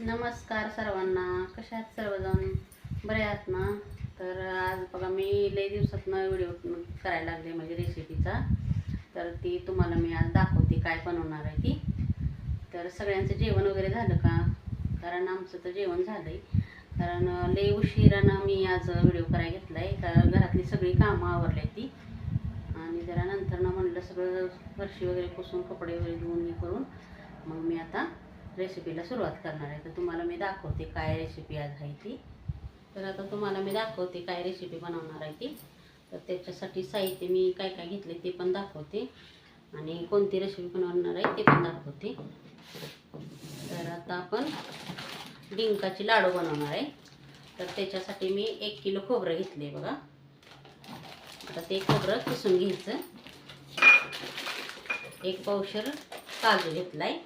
नमस्कार सर्वांना. कशा आहात सर्वजण? बरे आहात ना? तर आज बघा मी लई दिवसातनं व्हिडिओ करायला लागले म्हणजे रेसिपीचा तर ती तुम्हाला मी आज दाखवते काय बनवणार आहे ती. तर सगळ्यांचं जेवण वगैरे झालं का? कारण आमचं तर जेवण झालं आहे कारण लई उशिरानं मी आज व्हिडिओ करायला घेतला आहे कारण घरातली सगळी कामं आवरली ती. आणि जरा नंतर ना म्हणलं सगळं फरशी वगैरे पुसून कपडे वगैरे धुवून हे करून मग मी आता रेसिपीला सुरुवात करणार आहे. तर तुम्हाला मी दाखवते काय रेसिपी आज आहे ती. तर आता तुम्हाला मी दाखवते काय रेसिपी बनवणार आहे ती. तर त्याच्यासाठी साहित्य मी काय काय घेतले ते पण दाखवते. आणि कोणती रेसिपी बनवणार आहे ते पण दाखवते. तर आता आपण डिंकाची लाडू बनवणार आहे. तर त्याच्यासाठी मी एक किलो खोबरं घेतले बघा. आता ते खोबरं किसून घ्यायचं. एक पावशर काजू घेतला आहे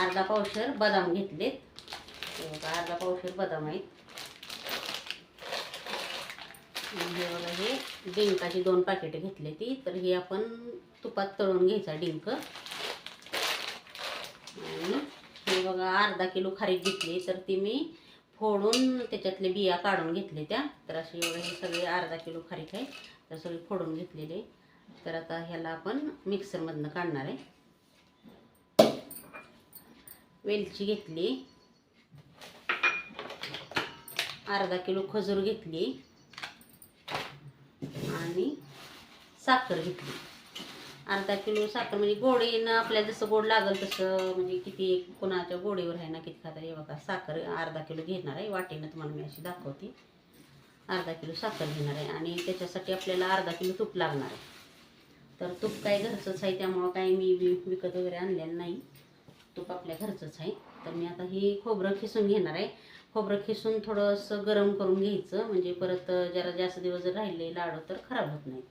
अर्धा पावशर बदाम घेतलेत. हे बघा अर्धा पावशर बदाम आहेत. हे बघा हे डिंकाची दोन पाकिटे घेतले ती तर हे आपण तुपात तळून घ्यायचा डिंक. आणि हे बघा अर्धा किलो खारीक घेतली तर ती मी फोडून त्याच्यातले बिया काढून घेतले त्या. तर अशी बघा हे सगळे अर्धा किलो खारीक आहे. तर सगळे फोडून घेतलेले. तर आता ह्याला आपण मिक्सरमधनं काढणार आहे. वेलची घेतली. अर्धा किलो खजूर घेतली. आणि साखर घेतली. अर्धा किलो साखर म्हणजे गोडीनं आपल्याला जसं गोड लागेल तसं म्हणजे किती कोणाच्या गोडीवर आहे ना किती खाता हे बघा. साखर अर्धा किलो घेणार आहे. वाटेनं तुम्हाला मी अशी दाखवते. अर्धा किलो साखर घेणार आहे. आणि त्याच्यासाठी आपल्याला अर्धा किलो तूप लागणार आहे. तर तूप काय घरचंच आहे त्यामुळं काही मी विकत वगैरे आणलेलं नाही. तूप आपल्या घरचंच आहे. तर मी आता ही खोबरं खिसून घेणार आहे. खोबरं खिसून थोडंसं गरम करून घ्यायचं. म्हणजे परत जरा जास्त दिवस जर राहिले लाडू तर खराब होत नाहीत.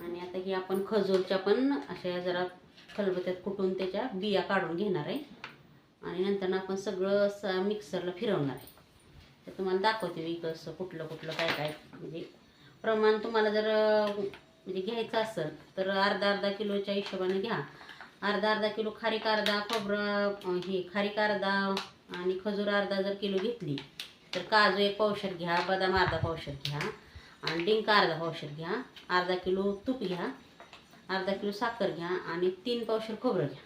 आणि आता ही आपण खजूरच्या पण अशा जरा खलबत्यात कुटून त्याच्या बिया काढून घेणार आहे. आणि नंतर आपण सगळं असं मिक्सरला फिरवणार आहे. तर तुम्हाला दाखवते मी कसं कुठलं कुठलं काय काय. म्हणजे प्रमाण तुम्हाला जर म्हणजे घ्यायचं असेल तर अर्धा अर्धा किलोच्या हिशोबाने घ्या. अर्धा अर्धा किलो खारीक अर्धा खोबरं हे खारीक अर्धा आणि खजूर अर्धा जर किलो घेतली तर काजू एक औषध घ्या बदाम अर्धा पावशर घ्या आणि डिंक अर्धा पावशर घ्या अर्धा किलो तूप घ्या अर्धा किलो साखर घ्या आणि तीन पावशर खोबरं घ्या.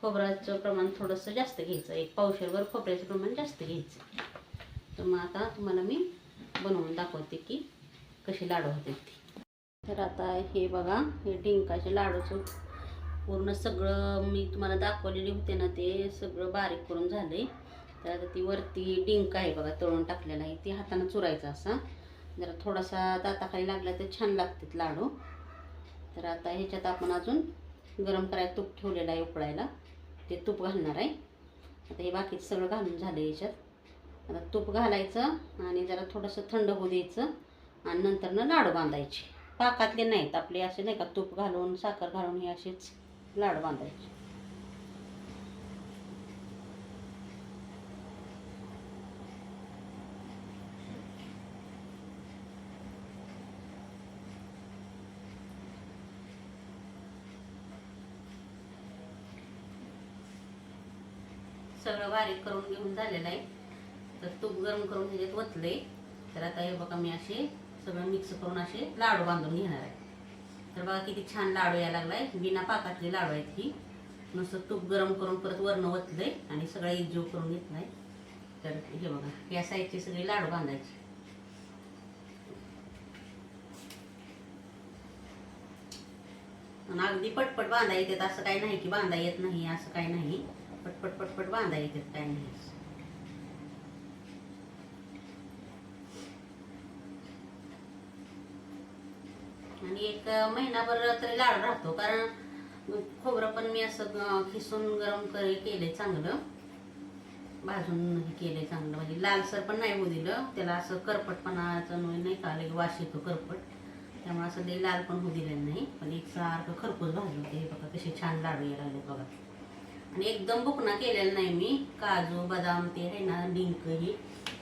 खोबऱ्याचं प्रमाण थोडंसं जास्त घ्यायचं एक पावशरवर खोबऱ्याचं प्रमाण जास्त घ्यायचं. तर मग आता तुम्हाला मी बनवून दाखवते की कसे लाडू होते ते. तर आता हे बघा हे डिंकाचे लाडूचं पूर्ण सगळं मी तुम्हाला दाखवलेले होते ना ते सगळं बारीक करून झाले तर आता ती वरती डिंक आहे बघा तळून टाकलेला आहे. ती हातानं चुरायचा असा. जरा थोडासा दाताखाली लागला तर छान लागतात लाडू. तर आता ह्याच्यात आपण अजून गरम करायला तूप ठेवलेलं आहे उकळायला. ते तूप घालणार आहे. आता हे बाकीचं सगळं घालून झालं याच्यात आता तूप घालायचं आणि जरा थोडंसं थंड होऊ द्यायचं आणि नंतरनं लाडू बांधायचे. पाकातले नाहीत आपले असे नाही का? तूप घालून साखर घालून हे असेच. लाड बांधायचे. सगळं बारीक करून घेऊन झालेलं आहे. तर तूप गरम करून त्याच्यात वतले तर आता हे बघा मी असे सगळं मिक्स करून असे लाडू बांधून घेणार आहे. तर बघा किती छान लाडू यायला लागलाय. बिना पाकातले लाडू आहेत ही. नुसतं तूप गरम करून परत वरनं ओतलंय आणि सगळं एकजीव करून घेतलाय. तर हे बघा या साईडचे सगळे लाडू बांधायचे. आणि अगदी पटपट बांधा येतात असं काही नाही की बांधा येत नाही असं काही नाही. पटपट पटपट बांधा येतात काही नाही. आणि एक महिनाभर तरी लाडू राहतो. कारण खोबरं पण मी असं खिसून गरम कर केलंय चांगलं. भाजून हे केलंय चांगलं. म्हणजे लालसर पण नाही होऊ दिलं. त्याला असं करपटपणाचं नाही का लगे वास येतो करपट. त्यामुळे असं ते लाल पण होऊ दिलं नाही. पण एक सारखं खरपूस भाजून ते बघा कसे छान लाडू यायला लागले बघा. आणि एकदम बुकना केलेलं नाही मी. काजू बदाम ते आहे ना डिंक ही.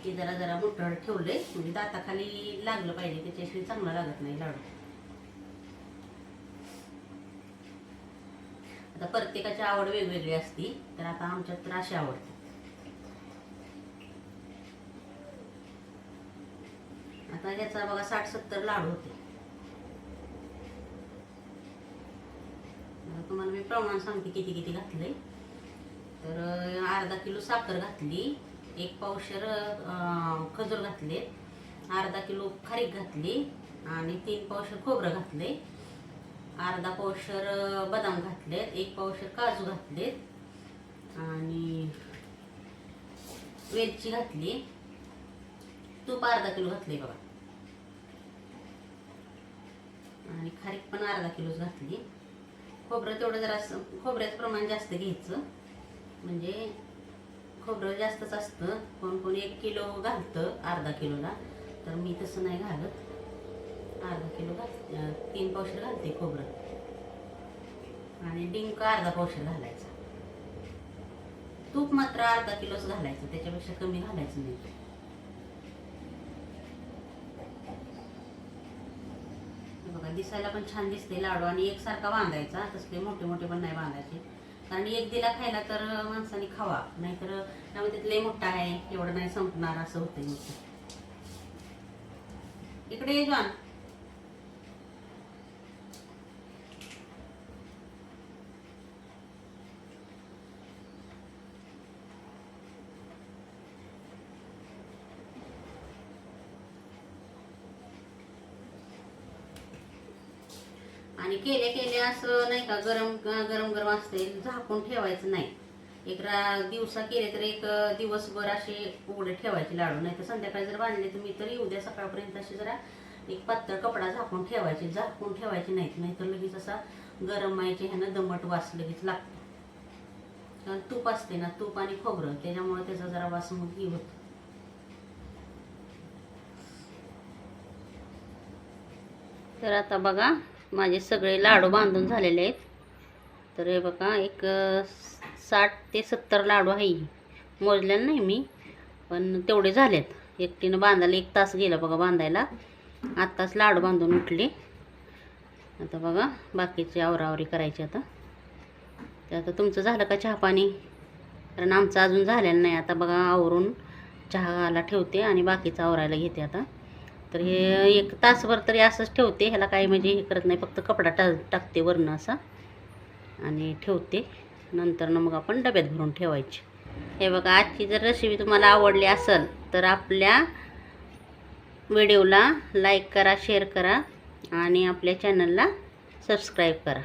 ते जरा जरा मोठं ठेवलंय. म्हणजे दाताखाली लागलं पाहिजे. त्याच्याशी चांगलं लागत नाही लाडू. आता प्रत्येकाची आवड वेगवेगळी असती तर आता आमच्यात तर अशी आवडते. आता ह्याचा बघा साठ सत्तर लाडू होते. तुम्हाला मी प्रमाण सांगते किती किती घातलंय. तर अर्धा किलो साखर घातली एक पावशर खजूर घातले अर्धा किलो खारीक घातली आणि तीन पावशर खोबरं घातले अर्धा पावशर बदाम घातलेत एक पावशर काजू घातलेत आणि वेलची घातली. तूप अर्धा किलो घातले बघा. आणि खारीक पण अर्धा किलोच घातली. खोबरं तेवढं जरा खोबऱ्याचं प्रमाण जास्त घ्यायचं. म्हणजे खोबरं जास्तच असतं. कोण कोण एक किलो घालतं अर्धा किलोला. तर मी तसं नाही घालत. अर्धा किलो घाल तीन पावशेर घालते खोबरं. आणि डिंक अर्धा पावशेर घालायचा. तूप मात्र अर्धा किलोच घालायचं त्याच्यापेक्षा कमी घालायचं नाही. दिसायला पण छान दिसते लाडू आणि एकसारखा बांधायचा तसले मोठे मोठे पण नाही बांधायचे कारण एक दिला खायला तर माणसाने खावा नाहीतर त्यामध्ये लय मोठा आहे एवढं नाही संपणार असं होतं ते. इकडे ये जॉन. आणि केले केले असं नाही का गरम गरम गरम असते झाकून ठेवायचं नाही. एक रा दिवसा केले तर एक दिवसभर असे उघडे ठेवायचे लाडू. नाही तर संध्याकाळी जर बांधले तर मी तरी उद्या सकाळपर्यंत असे जरा एक पातळ कपडा झाकून ठेवायचे. झाकून ठेवायचे नाहीत. नाहीतर लगेच असा गरम मायचे ह्यानं दमट वास लगेच लागतो. कारण तूप असते ना तूप आणि खोबरं त्याच्यामुळे त्याचा जरा वास मग ही होतो. तर आता बघा माझे सगळे लाडू बांधून झालेले आहेत. तर हे बघा एक साठ ते सत्तर लाडू आहे. मोजलेलं नाही मी पण तेवढे झालेत. एकटीनं बांधायला एक तास गेला बघा बांधायला. आत्ताच लाडू बांधून उठले. आता बघा बाकीची आवरावरी करायची आता. ते आता तुमचं झालं का चहा पाणी? कारण आमचं अजून झालेलं नाही. आता बघा आवरून चहाला ठेवते आणि बाकीचं आवरायला घेते आता. तर हे एक तासभर तरी असंच ठेवते. ह्याला काही म्हणजे हे करत नाही. फक्त कपडा टा टाकते वरनं असा. आणि ठेवते. नंतर ना मग आपण डब्यात भरून ठेवायचे. हे बघा आजची जर रेसिपी तुम्हाला आवडली असेल तर आपल्या व्हिडिओला लाईक करा शेअर करा आणि आपल्या चॅनलला सबस्क्राईब करा.